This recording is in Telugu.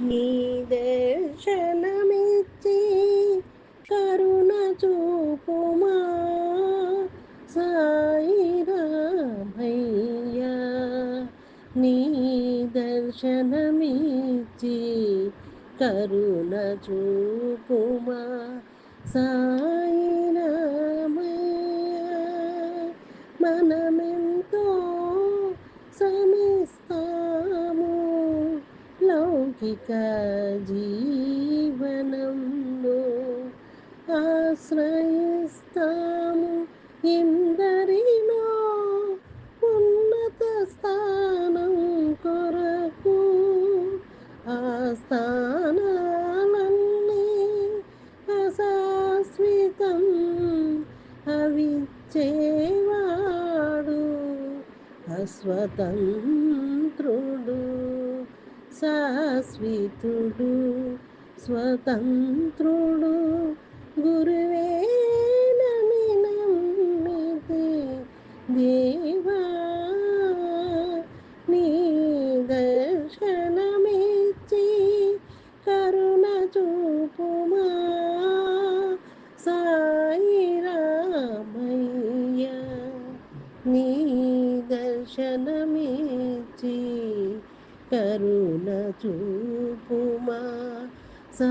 నీ దర్శనమిచ్చి కరుణ చూపుమా. సాయి రామయ్య నీ దర్శనమిచ్చి కరుణ చూపుమా. సాయి మన లౌకిక జీవనంలో ఆశ్రయిస్తాము ఎందరినో ఉన్నత స్థానం కొరకు. ఆ స్థానాలన్నీ అశాశ్వితం అవిచ్చేవాడు అస్వతంత్రుడు. శాశ్వతుడు స్వతంత్రుడు. గురువే నమ్మితే దేవా నీ దర్శనమిచ్చి కరుణ చూపుమా. సాయి రామయ్య నీ దర్శనమిచ్చి కరుణ చూపుమా సా